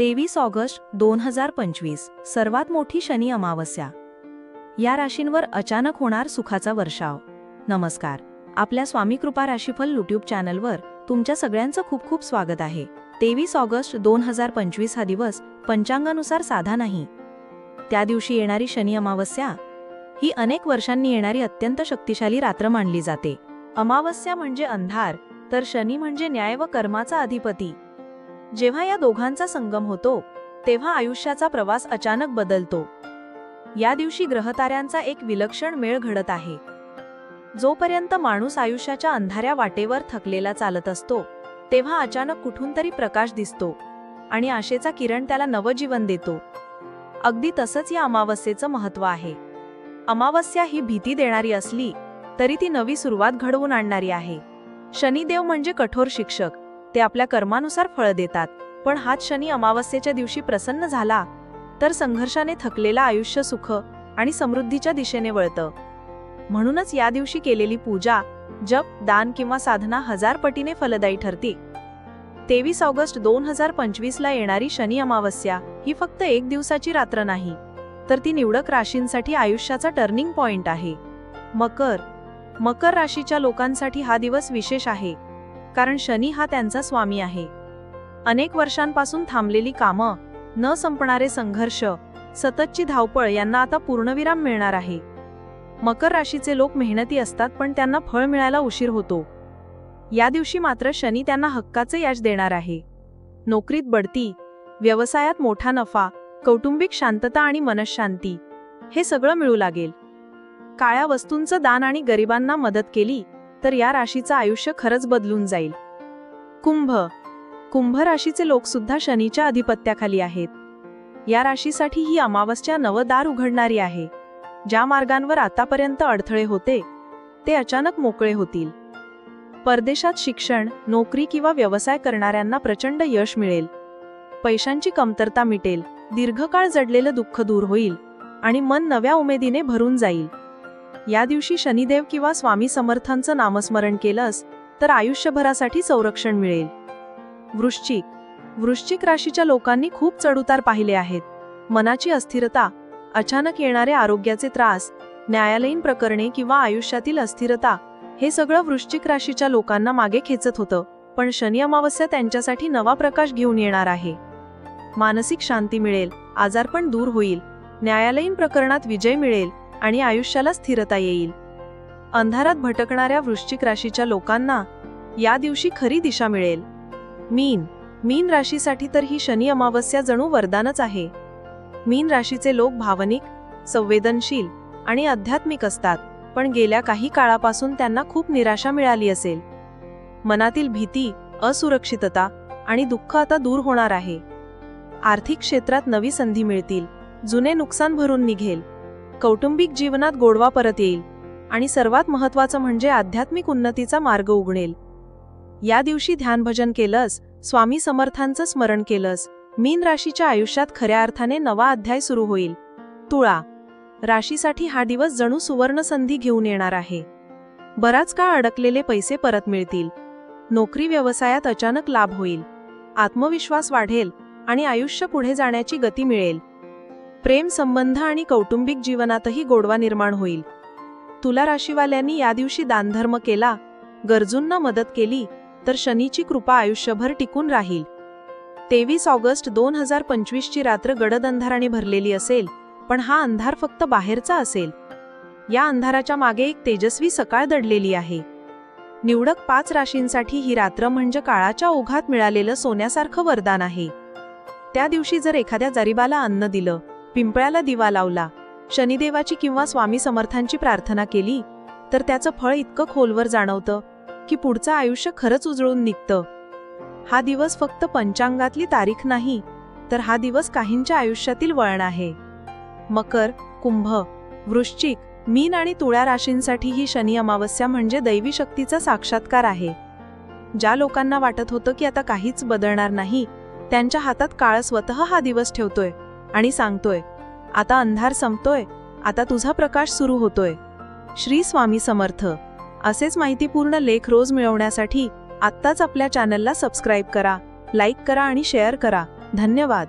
तेवीस ऑगस्ट दोन हजार पंचवीस सर्वात मोठी शनी अमावस्या. या राशींवर अचानक होणार सुखाचा वर्षाव. नमस्कार. आपल्या स्वामी कृपा राशीफल युट्यूब चॅनलवर तुमच्या सगळ्यांचं खूप खूप स्वागत आहे. तेवीस ऑगस्ट दोन हजार पंचवीस हा दिवस पंचांगानुसार साधा नाही. त्या दिवशी येणारी शनी अमावस्या ही अनेक वर्षांनी येणारी अत्यंत शक्तिशाली रात्र मानली जाते. अमावस्या म्हणजे अंधार तर शनी म्हणजे न्याय व कर्माचा अधिपती. जेव्हा या दोघांचा संगम होतो तेव्हा आयुष्याचा प्रवास अचानक बदलतो. या दिवशी ग्रहताऱ्यांचा एक विलक्षण मेळ घडत आहे. जोपर्यंत माणूस आयुष्याच्या अंधाऱ्या वाटेवर थकलेला चालत असतो तेव्हा अचानक कुठून तरी प्रकाश दिसतो आणि आशेचा किरण त्याला नवजीवन देतो. अगदी तसंच या अमावस्येचं महत्त्व आहे. अमावस्या ही भीती देणारी असली तरी ती नवी सुरुवात घडवून आणणारी आहे. शनिदेव म्हणजे कठोर शिक्षक. ते आपल्या कर्मानुसार फळ देतात. पण हाच शनी अमावस्येच्या दिवशी प्रसन्न झाला तर संघर्षाने थकलेलं आयुष्य सुख आणि समृद्धीच्या दिशेने वळतं. म्हणूनच या दिवशी केलेली पूजा जप दान किंवा साधना हजार पटीने फलदायी ठरते. तेवीस ऑगस्ट दोन हजार पंचवीसला येणारी शनी अमावस्या ही फक्त एक दिवसाची रात्र नाही तर ती निवडक राशींसाठी आयुष्याचा टर्निंग पॉइंट आहे. मकर मकर राशीच्या लोकांसाठी हा दिवस विशेष आहे. कारण शनी हा त्यांचा स्वामी आहे. अनेक वर्षांपासून थांबलेली कामं न संपणारे संघर्ष सततची धावपळ यांना आता पूर्णविराम मिळणार आहे. मकर राशीचे लोक मेहनती असतात पण त्यांना फळ मिळायला उशीर होतो. या दिवशी मात्र शनी त्यांना हक्काचे यश देणार आहे. नोकरीत बढती व्यवसायात मोठा नफा कौटुंबिक शांतता आणि मनशांती हे सगळं मिळू लागेल. काळ्या वस्तूंचं दान आणि गरिबांना मदत केली तर या राशीचं आयुष्य खरंच बदलून जाईल. कुंभ. कुंभ राशीचे लोक सुद्धा शनीच्या अधिपत्याखाली आहेत. या राशीसाठी ही अमावस्या नवदार उघडणारी आहे. ज्या मार्गांवर आतापर्यंत अडथळे होते ते अचानक मोकळे होतील. परदेशात शिक्षण नोकरी किंवा व्यवसाय करणाऱ्यांना प्रचंड यश मिळेल. पैशांची कमतरता मिटेल दीर्घकाळ जडलेलं दुःख दूर होईल आणि मन नव्या उमेदीने भरून जाईल. या दिवशी शनिदेव किंवा स्वामी समर्थांचं नामस्मरण केलंस तर आयुष्यभरासाठी संरक्षण मिळेल. वृश्चिक. वृश्चिक राशीच्या लोकांनी खूप चढउतार पाहिले आहेत. मनाची अस्थिरता अचानक येणारे आरोग्याचे त्रास न्यायालयीन प्रकरणे किंवा आयुष्यातील अस्थिरता हे सगळं वृश्चिक राशीच्या लोकांना मागे खेचत होतं पण शनी अमावस्या त्यांच्यासाठी नवा प्रकाश घेऊन येणार आहे. मानसिक शांती मिळेल आजारपण दूर होईल न्यायालयीन प्रकरणात विजय मिळेल आणि आयुष्याला स्थिरता येईल. अंधारात भटकणाऱ्या वृश्चिक राशीच्या लोकांना या दिवशी खरी दिशा मिळेल. मीन मीन राशीसाठी तर ही शनी अमावस्या जणू वरदानच आहे. मीन राशीचे लोक भावनिक संवेदनशील आणि आध्यात्मिक असतात पण गेल्या काही काळापासून त्यांना खूप निराशा मिळाली असेल. मनातील भीती असुरक्षितता आणि दुःख आता दूर होणार आहे. आर्थिक क्षेत्रात नवी संधी मिळतील जुने नुकसान भरून निघेल. कौटुंबिक जीवनात गोडवा परत येईल आणि सर्वात महत्वाचं म्हणजे आध्यात्मिक उन्नतीचा मार्ग उघडेल. या दिवशी ध्यानभजन केलंस स्वामी समर्थांचं स्मरण केलंस मीन राशीच्या आयुष्यात खऱ्या अर्थाने नवा अध्याय सुरू होईल. तुळा. राशीसाठी हा दिवस जणू सुवर्ण संधी घेऊन येणार आहे. बराच काळ अडकलेले पैसे परत मिळतील. नोकरी व्यवसायात अचानक लाभ होईल. आत्मविश्वास वाढेल आणि आयुष्य पुढे जाण्याची गती मिळेल. प्रेम संबंध आणि कौटुंबिक जीवनातही गोडवा निर्माण होईल. तुला राशीवाल्यांनी या दिवशी दानधर्म केला गरजूंना मदत केली तर शनीची कृपा आयुष्यभर टिकून राहील. तेवीस ऑगस्ट दोन हजार पंचवीसची रात्र गडद अंधाराने भरलेली असेल पण हा अंधार फक्त बाहेरचा असेल. या अंधाराच्या मागे एक तेजस्वी सकाळ दडलेली आहे. निवडक पाच राशींसाठी ही रात्र म्हणजे काळाच्या ओघात मिळालेलं सोन्यासारखं वरदान आहे. त्या दिवशी जर एखाद्या जरीबाला अन्न दिलं पिंपळ्याला दिवा लावला. शनिदेवाची किंवा स्वामी समर्थांची प्रार्थना केली तर त्याचं फळ इतकं खोलवर जाणवतं की पुढचं आयुष्य खरंच उजळून निघतं. हा दिवस फक्त पंचांगातली तारीख नाही तर हा दिवस काहींच्या आयुष्यातील वळण आहे. मकर कुंभ वृश्चिक मीन आणि तुळ्या राशींसाठी ही शनी अमावस्या म्हणजे दैवी शक्तीचा साक्षात्कार आहे. ज्या लोकांना वाटत होतं की आता काहीच बदलणार नाही त्यांच्या हातात काळ स्वतः हा दिवस ठेवतोय. आणि सांगतोय आता अंधार संपतोय आता तुझा प्रकाश सुरू होतोय. श्री स्वामी समर्थ. असेच माहितीपूर्ण लेख रोज मिळवण्यासाठी आत्ताच आपल्या चॅनलला सबस्क्राईब करा लाईक करा आणि शेअर करा. धन्यवाद.